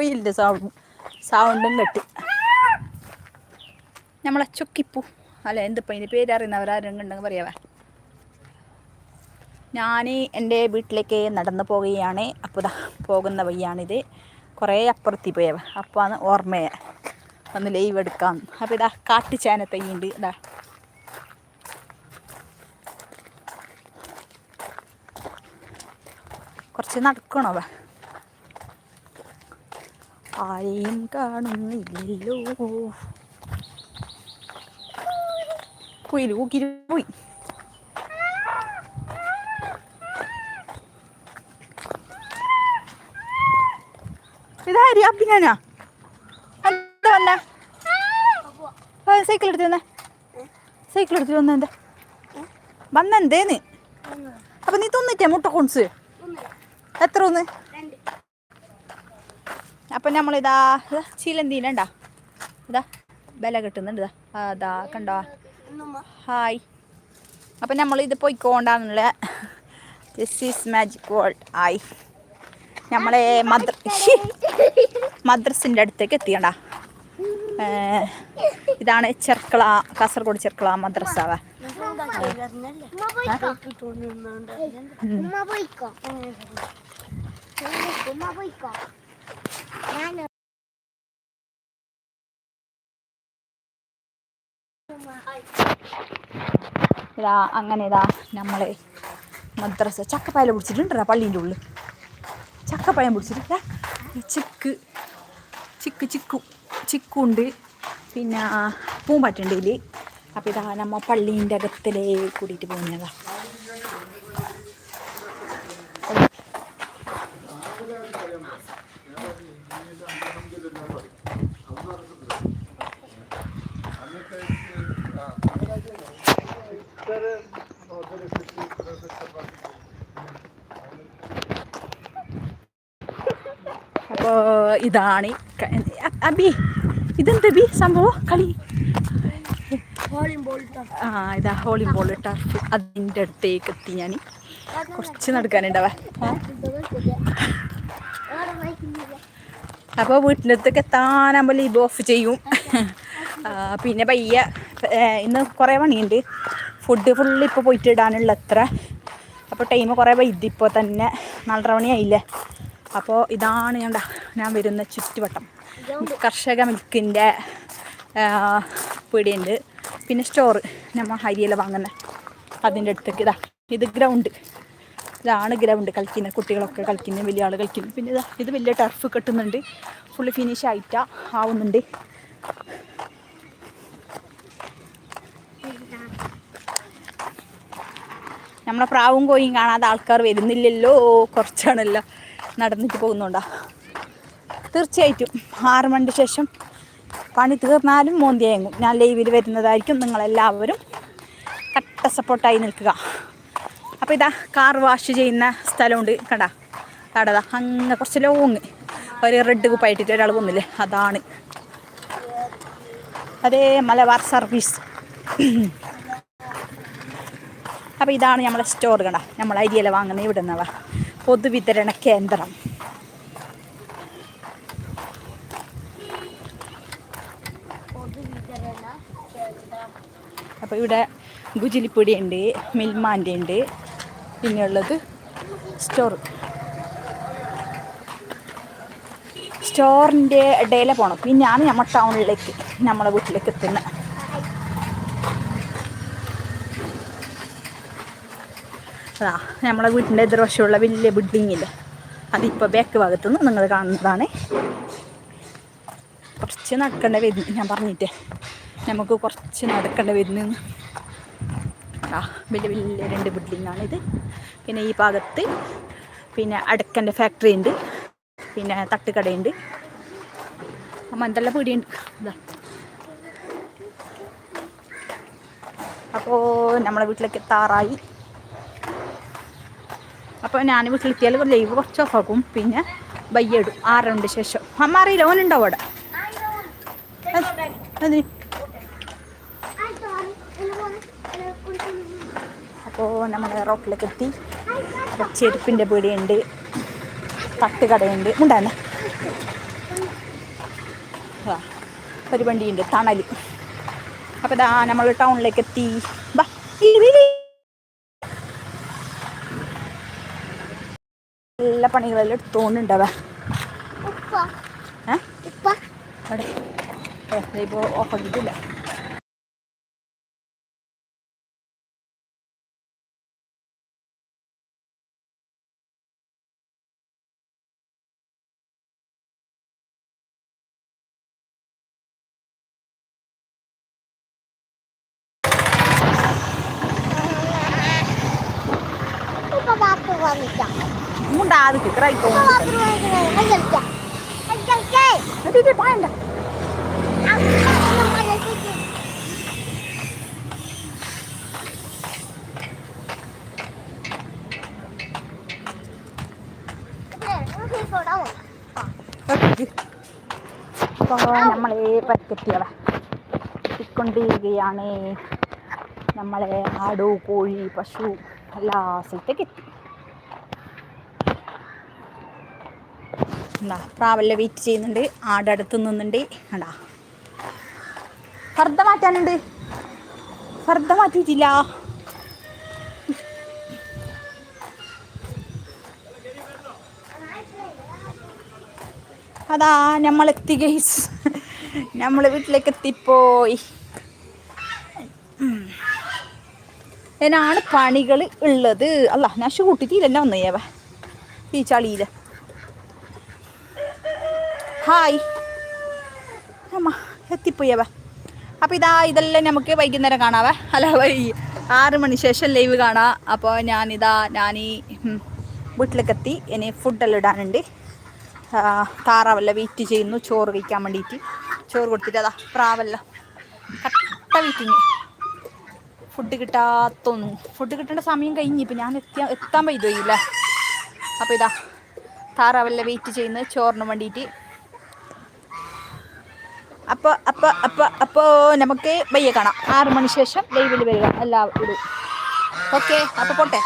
കുയിലിന്റെ sound സൗണ്ടും കെട്ടി. നമ്മളെ ചൊക്കിപ്പൂ. അല്ല എന്തിപ്പോൾ ഇതിന്റെ പേര് അറിയുന്നവരാരെങ്കിലും ഉണ്ടെങ്കിൽ പറയാവേ ഞാൻ എന്റെ വീട്ടിലേക്ക് നടന്നു പോവുകയാണ്. അപ്പോൾ ഇതാ പോകുന്ന വഴിയാണിത്. കുറേ അപ്പുറത്തി പോയവ അപ്പോൾ ആണ് ഓർമ്മയെ ഒന്ന് ലൈവ് എടുക്കാം അപ്പോൾ ഇതാ കാട്ടിച്ചാന തൈയുണ്ട്. ഇതാ കുറച്ച് നടക്കണോ ആരെയും കാണുന്നില്ലല്ലോ. കുയിൽ കൂക്കിരി പോയി. ഇതാരി അഭിനാനാ എന്താ വന്ന? സൈക്കിൾ എടുത്ത് വന്നേ സൈക്കിൾ എടുത്ത് വന്ന എന്താ? വന്നെന്തേന്ന് അപ്പൊ നീ തിന്നിട്ടേ മുട്ട കൊണ്ട്സ് എത്ര ഒന്ന് അപ്പൊ നമ്മളിതാ ചീലന്തീനുണ്ടാ ഇതാ ബല കിട്ടുന്നുണ്ട് അതാ കണ്ടോ? ഹായ്. അപ്പം നമ്മൾ ഇത് പോയിക്കോണ്ടാന്നുള്ള ദിസ് ഈസ് മാജിക് വേൾഡ് ആയി. നമ്മളെ മദ്ര മദ്രസിന്റെ അടുത്തേക്ക് എത്തിയണ്ട ഇതാണ് ചെർക്കള കാസർഗോഡ് ചെർക്കള മദ്രസ. ഉമ്മ പോയിക്കോ. ഇതാ അങ്ങനെ ഇതാ നമ്മളെ മദ്രസ ചക്കപ്പായ പിടിച്ചിട്ടുണ്ടാ പള്ളീന്റെ ഉള്ളിൽ ചക്കപ്പഴം പിടിച്ചിട്ട് ചിക്ക് ചിക്ക് ചിക്കു ചിക്കുണ്ട്. പിന്നെ പൂമ്പാറ്റുണ്ട് ഇതിൽ അപ്പോൾ ഇതാ നമ്മ പള്ളീന്റെ അകത്തിലേ കൂടിയിട്ട് അപ്പോൾ ഇതാണ് അബി ഇതെന്ത് ബി സംഭവം? കളി. ആ ഇതാ ഹോളിബോൾ ടർഫ് അതിന്റെ അടുത്തേക്ക് എത്തി ഞാൻ കുറച്ച് നടക്കാനുണ്ടാവേ. അപ്പോൾ വീട്ടിനടുത്തൊക്കെ എത്താനാകുമ്പോൾ ലീവ് ഓഫ് ചെയ്യും. പിന്നെ പയ്യ ഇന്ന് കുറേ പണിയുണ്ട്. ഫുഡ് ഫുള്ള് ഇപ്പോൾ പോയിട്ട് ഇടാനുള്ള അത്ര. അപ്പോൾ ടൈം കുറേ വൈദ്യുതി ഇപ്പോൾ തന്നെ നാലര മണിയായില്ലേ? അപ്പോൾ ഇതാണ് ഞാൻ ഞാൻ വരുന്ന ചുറ്റുവട്ടം. കർഷക മിൽക്കിന്റെ പീടിയുണ്ട് പിന്നെ സ്റ്റോറ് നമ്മൾ ഹരിയല വാങ്ങുന്നത് അതിന്റെ അടുത്തേക്ക് ഇതാ ഇത് ഗ്രൗണ്ട് ഇതാണ് ഗ്രൗണ്ട് കളിക്കുന്ന കുട്ടികളൊക്കെ കളിക്കുന്നത് വലിയ ആൾ കളിക്കുന്നു. പിന്നെ ഇതാ ഇത് വലിയ ടർഫ് കെട്ടുന്നുണ്ട്. ഫുള്ള് ഫിനിഷ് ആയിട്ടാ ആവുന്നുണ്ട്. നമ്മളെ പ്രാവും കോയും കാണാതെ ആൾക്കാർ വരുന്നില്ലല്ലോ. കുറച്ചാണല്ലോ നടന്നിട്ട് പോകുന്നുണ്ടാ. തീർച്ചയായിട്ടും ആറ് മണിക്ക് ശേഷം പണി തീർന്നാലും മോന്തിയങ്ങും ഞാൻ ലൈവിൽ വരുന്നതായിരിക്കും. നിങ്ങളെല്ലാവരും കട്ട സപ്പോർട്ടായി നിൽക്കുക. അപ്പോൾ ഇതാ കാർ വാഷ് ചെയ്യുന്ന സ്ഥലമുണ്ട്. കണ്ടാ? കടതാ അങ്ങ് കുറച്ച് ലോങ് ഒരു റെഡ് കുപ്പായിട്ടിട്ട് ഒരാൾ വന്നില്ലേ? അതാണ്. അതേ മലബാർ സർവീസ് അപ്പോൾ ഇതാണ് നമ്മളെ സ്റ്റോർ കണ്ട? നമ്മൾ അരിയല വാങ്ങുന്ന ഇവിടെ നിന്നവ പൊതുവിതരണ കേന്ദ്രം. അപ്പോൾ ഇവിടെ ഗുജിലിപ്പൊടി ഉണ്ട് മിൽമാന്റെ ഉണ്ട്. പിന്നെ ഉള്ളത് സ്റ്റോർ. സ്റ്റോറിന്റെ ഇടയിലെ പോകണം ഞാൻ നമ്മൾ ടൗണിലേക്ക് നമ്മളെ വീട്ടിലേക്ക് എത്തുന്നത് അതാ നമ്മളെ വീട്ടിന്റെ എതിർവശമുള്ള വലിയ ബിൽഡിങ്ങിൽ അതിപ്പോൾ ബാക്ക് ഭാഗത്തുനിന്ന് നിങ്ങൾ കാണുന്നതാണ്. കുറച്ച് നടക്കേണ്ട വരുന്നു ഞാൻ പറഞ്ഞിട്ടേ നമുക്ക് കുറച്ച് നടക്കേണ്ട വരുന്നു ആ വലിയ വലിയ രണ്ട് ബിൽഡിങ്ങാണിത് പിന്നെ ഈ ഭാഗത്ത് പിന്നെ അടക്കന്റെ ഫാക്ടറി ഉണ്ട്. പിന്നെ തട്ടുകടയുണ്ട്. മന്തല്ല പീടിയുണ്ട്. ഇതാ അപ്പോൾ നമ്മളെ വീട്ടിലേക്ക് എത്താറായി. അപ്പോൾ ഞാൻ വീട്ടിലെത്തിയാൽ ലൈവ് കുറച്ച് ഓഫാക്കും പിന്നെ ബയ്യടും ആറരണ്ട് ശേഷം. അമ്മ അറിയില്ല ഓനുണ്ടാവും അവിടെ? അത് അപ്പോൾ നമ്മൾ റോട്ടിലേക്ക് എത്തി. അപ്പോൾ ചെരുപ്പിന്റെ പീടിയുണ്ട്. തട്ടുകടയുണ്ട് ഉണ്ടാന്നെ ഒരു വണ്ടിയുണ്ട്. തണൽ അപ്പോൾ ഇതാ നമ്മൾ ടൗണിലേക്ക് എത്തി. ബാ. എല്ലാ പണികളെല്ലാം എടുത്തോണ്ടുണ്ടാവാ. ഏ? ഇപ്പോൾ ഓഫ് ആക്കിയിട്ടില്ല. പോയണ്ട. അപ്പോൾ നമ്മളെ പറ്റത്തിയവ എത്തിക്കൊണ്ടിരിക്കുകയാണ് നമ്മളെ ആടു കോഴി പശു എല്ലാ സ്ഥലത്തേക്ക് എത്തി. എന്താ പ്രാവല്ല വെയിറ്റ് ചെയ്യുന്നുണ്ട്. അടുത്ത് നിന്നുണ്ട്. കണ്ടാ. ഫർദ മാറ്റാനുണ്ട്. ഫർദ മാറ്റിയിട്ടില്ല. അതാ നമ്മളെത്തി ഗൈസ് നമ്മൾ വീട്ടിലേക്ക് എത്തിപ്പോയി. എന്നാണ് പണികൾ ഉള്ളത്. അല്ല ഞാൻ ഷൂട്ടിട്ടില്ല ഏവ ഈ ചളിയിൽ ഹായ്. അമ്മ എത്തിപ്പോയവ അപ്പോൾ ഇതാ ഇതെല്ലാം നമുക്ക് വൈകുന്നേരം കാണാവേ. അല്ല വൈ ആറ് മണി ശേഷം ലൈവ് കാണാം. അപ്പോൾ ഞാനിതാ ഉം, വീട്ടിലേക്ക് എത്തി ഇനി ഫുഡെല്ലാം ഇടാനുണ്ട്. താറാവെല്ലാം വെയിറ്റ് ചെയ്യുന്നു. ചോറ് കഴിക്കാൻ വേണ്ടിയിട്ട് ചോറ് കൊടുത്തിട്ട് അതാ പ്രാവെല്ലാം കട്ട വെയിറ്റിങ് ഫുഡ് കിട്ടാത്തൊന്നും. ഫുഡ് കിട്ടേണ്ട സമയം കഴിഞ്ഞ്. ഇപ്പം ഞാൻ എത്തിയാ എത്താൻ പറ്റുകയില്ല അപ്പോൾ ഇതാ താറാവെല്ലാം വെയിറ്റ് ചെയ്യുന്നത് ചോറിന് വേണ്ടിയിട്ട് അപ്പോൾ അപ്പോൾ അപ്പോൾ അപ്പോൾ നമുക്ക് വയ്യ കാണാം. ആറ് മണി ശേഷം ലൈവിൽ വരിക. എല്ലാവരും ഓക്കെ അപ്പോൾ പോട്ടെ.